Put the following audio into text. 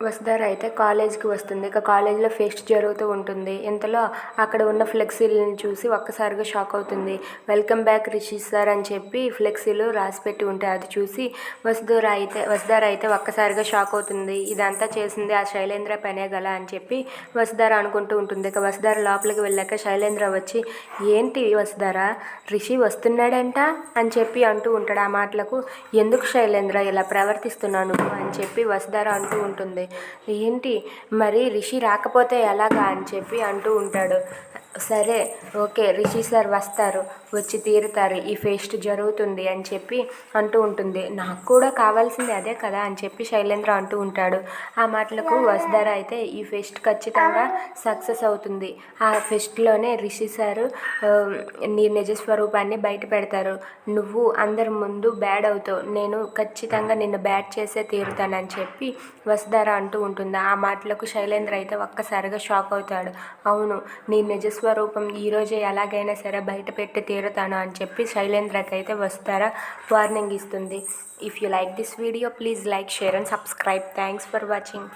వసుధార అయితే కాలేజ్కి వస్తుంది. ఇక కాలేజ్లో ఫెస్ట్ జరుగుతూ ఉంటుంది. ఇంతలో అక్కడ ఉన్న ఫ్లెక్సీలను చూసి ఒక్కసారిగా షాక్ అవుతుంది. వెల్కమ్ బ్యాక్ రిషి సార్ అని చెప్పి ఫ్లెక్సీలు రాసి పెట్టి ఉంటే అది చూసి వసుధార అయితే వసుధార అయితే ఒక్కసారిగా షాక్ అవుతుంది. ఇదంతా చేసింది ఆ శైలేంద్ర పనే గల అని చెప్పి వసుధార అనుకుంటూ ఉంటుంది. ఇక వసుధార లోపలికి వెళ్ళాక శైలేంద్ర వచ్చి ఏంటి వసుధార? రిషి వస్తున్నాడంట అని చెప్పి అంటూ ఉంటాడు. ఆ మాటలకు ఎందుకు శైలేంద్ర ఇలా ప్రవర్తిస్తున్నావు నువ్వు? అని చెప్పి వసుధార అంటూ ఉంటుంది. ఏంటి? మరి రిషి రాకపోతే ఎలాగా అని చెప్పి అంటూ ఉంటాడు. సరే ఓకే రిషి సార్ వస్తారు వచ్చి తీరుతారు ఈ ఫెస్ట్ జరుగుతుంది అని చెప్పి అంటూ ఉంటుంది. నాకు కూడా కావాల్సింది అదే కదా అని చెప్పి శైలేంద్ర అంటూ ఉంటాడు. ఆ మాటలకు వసుధార అయితే ఈ ఫెస్ట్ ఖచ్చితంగా సక్సెస్ అవుతుంది. ఆ ఫెస్ట్లోనే రిషి సారు నీ నిజస్వరూపాన్ని బయట పెడతారు. నువ్వు అందరి ముందు బ్యాడ్ అవుతావు. నేను ఖచ్చితంగా నిన్ను బ్యాడ్ చేసే తీరుతానని చెప్పి వసుధార అంటూ ఉంటుంది. ఆ మాటలకు శైలేంద్ర అయితే ఒక్కసారిగా షాక్ అవుతాడు. అవును నీ నిజస్వ స్వరూపం ఈరోజే ఎలాగైనా సరే బయట పెట్టి తీరుతాను అని చెప్పి శైలేంద్రకి అయితే వస్తారా వార్నింగ్ ఇస్తుంది. If you like this video please like share and subscribe thanks for watching